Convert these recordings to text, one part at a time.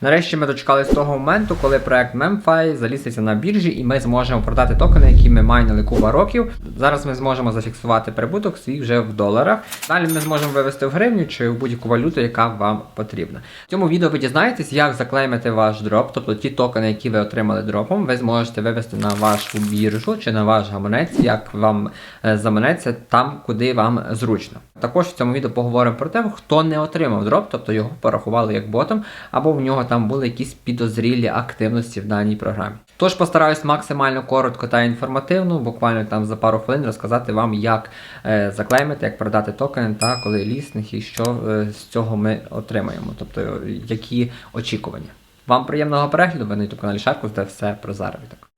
Нарешті ми дочекались того моменту, коли проект MemFi заліститься на біржі, і ми зможемо продати токени, які ми майнили купа років. Зараз ми зможемо зафіксувати прибуток свій вже в доларах. Далі ми зможемо вивести в гривню чи в будь-яку валюту, яка вам потрібна. В цьому відео ви дізнаєтесь, як заклеймити ваш дроп, тобто ті токени, які ви отримали дропом, ви зможете вивести на вашу біржу чи на ваш гаманець, як вам е, заманеться там, куди вам зручно. Також в цьому відео поговоримо про те, хто не отримав дроп, тобто його порахували як ботом, або в нього там були якісь підозрілі активності в даній програмі. Тож постараюсь максимально коротко та інформативно, буквально там за пару хвилин розказати вам, як е, заклеймити, як продати токен та коли лісних і що е, з цього ми отримаємо, тобто е, які очікування. Вам приємного перегляду, ви на youtube каналі Шаркус, де все про заробіток.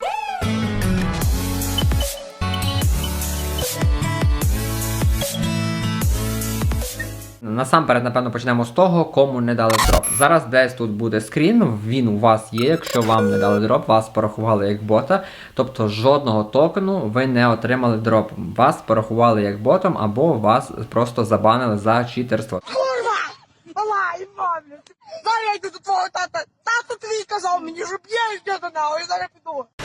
Насамперед, напевно, почнемо з того, кому не дали дроп. Зараз десь тут буде скрін, він у вас є. Якщо вам не дали дроп, вас порахували як бота. Тобто жодного токену ви не отримали дропом. Вас порахували як ботом, або вас просто забанили за читерство. Зараз я йду до твого тата. Тато твій казав мені, щоб я йду до нього, і зараз піду.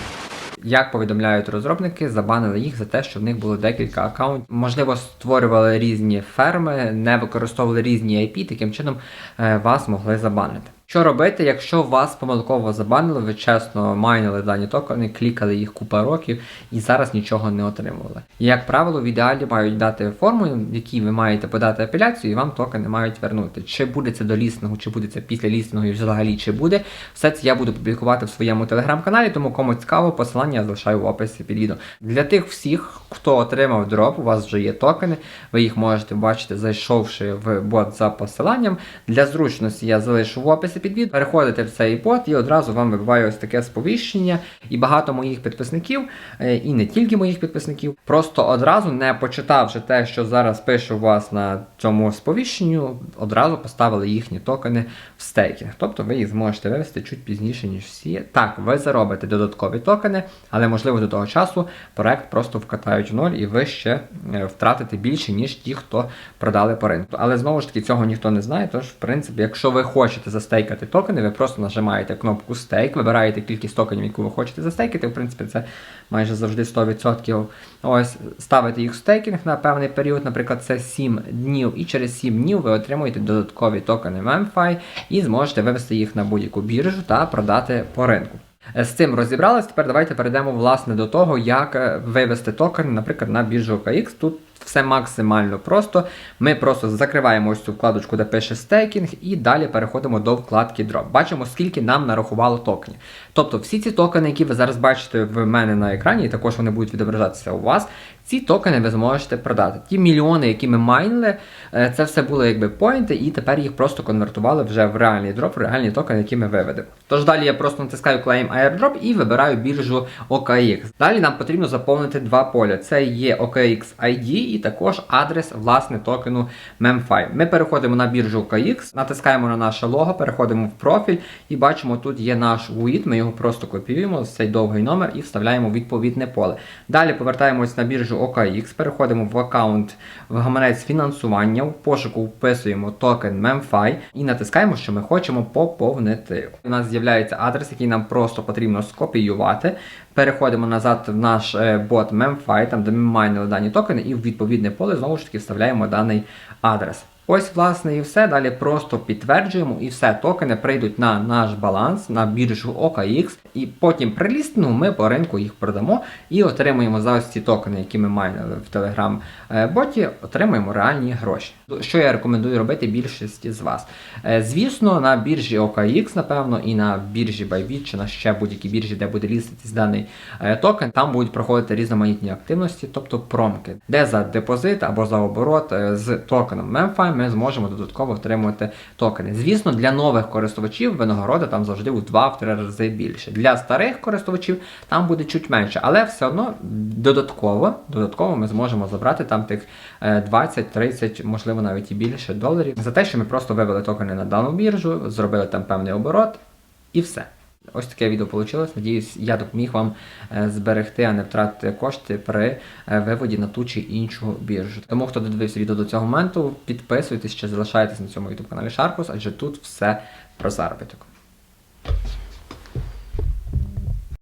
Як повідомляють розробники, забанили їх за те, що в них було декілька аккаунтів. Можливо, створювали різні ферми, не використовували різні IP, таким чином е, вас могли забанити. Що робити, якщо вас помилково забанили, ви чесно майнили дані токени, клікали їх купа років і зараз нічого не отримували. Як правило, в ідеалі мають дати форму, в якій ви маєте подати апеляцію, і вам токени мають вернути. Чи буде це до лісного, чи буде це після лісного, і взагалі чи буде. Все це я буду публікувати в своєму телеграм-каналі, тому кому цікаво, посилання я залишаю в описі під відео. Для тих всіх, хто отримав дроп, у вас вже є токени, ви їх можете бачити, зайшовши в бот за посиланням. Для зручності я залишу в описі під відео. Переходите в цей бот і одразу вам вибиває ось таке сповіщення. І багато моїх підписників, е, і не тільки моїх підписників, просто одразу, не почитавши те, що зараз пише у вас на цьому сповіщенню, одразу поставили їхні токени в стейкінг. Тобто ви їх зможете вивести чуть пізніше, ніж всі. Так, ви заробите додаткові токени, але можливо до того часу проект просто вкатають в ноль, і ви ще е, втратите більше, ніж ті, хто продали по ринку. Але знову ж таки цього ніхто не знає. Tож, в принципі, якщо ви хочете застейкати токени, ви просто нажимаєте кнопку стейк, вибираєте кількість токенів, яку ви хочете застейкати. В принципі, це майже завжди 100%. Ось ставите їх в стейкінг на певний період, наприклад, це 7 днів, і через 7 днів ви отримуєте додаткові токени MemFi і зможете вивести їх на будь-яку біржу та продати по ринку. З цим розібрались. Тепер давайте перейдемо власне до того, як е, вивести токен, наприклад, на біржу OKX. Тут все максимально просто. Ми просто закриваємо ось цю вкладочку, де пише стейкінг, і далі переходимо до вкладки Drop. Бачимо, скільки нам нарахувало токенів. Тобто всі ці токени, які ви зараз бачите в мене на екрані, і також вони будуть відображатися у вас. Ці токени ви зможете продати. Ті мільйони, які ми майнили, е, це все були якби поінти, і тепер їх просто конвертували вже в реальний дроп, в реальні токени, які ми виведемо. Тож далі я просто натискаю Claim Airdrop і вибираю біржу OKX. Далі нам потрібно заповнити два поля. Це є OKX ID і також адрес власне токену MemFi. Ми переходимо на біржу OKX, натискаємо на наше лого, переходимо в профіль і бачимо, тут є наш WIT, ми його просто копіюємо, цей довгий номер і вставляємо в відповідне поле. Далі повертаємось на біржу OKX, переходимо в аккаунт в гаманець фінансування, в пошуку вписуємо токен MemFi і натискаємо, що ми хочемо поповнити. У нас з'являється адрес, який нам просто потрібно скопіювати. Переходимо назад в наш е, бот MemFi, там де ми майнили дані токени, і відповідне поле знову ж таки вставляємо даний адрес. Ось, власне, і все. Далі просто підтверджуємо, і все, токени прийдуть на наш баланс, на біржу OKX, і потім при лістингу ми по ринку їх продамо і отримуємо за ось ці токени, які ми майнили в Telegram-боті, отримуємо реальні гроші. Що я рекомендую робити більшості з вас? Е, Звісно, на біржі OKX, напевно, і на біржі Bybit, чи на ще будь-якій біржі, де буде ліститись даний е, токен, там будуть проходити різноманітні активності, тобто промки, де за депозит або за оборот е, з токеном MemFi ми зможемо додатково отримувати токени. Звісно, для нових користувачів винагорода там завжди у 2-3 рази більше. Для старих користувачів там буде чуть менше, але все одно додатково, додатково ми зможемо забрати там тих е, 20-30, можливо навіть і більше доларів за те, що ми просто вивели токени на дану біржу, зробили там певний оборот і все. Ось таке відео вийшло. Надіюсь, я допоміг вам е, зберегти, а не втратити кошти при е, виводі на ту чи іншу біржу. Тому, хто додивився відео до цього моменту, підписуйтесь чи залишайтесь на цьому YouTube каналі Шаркус, адже тут все про заробіток.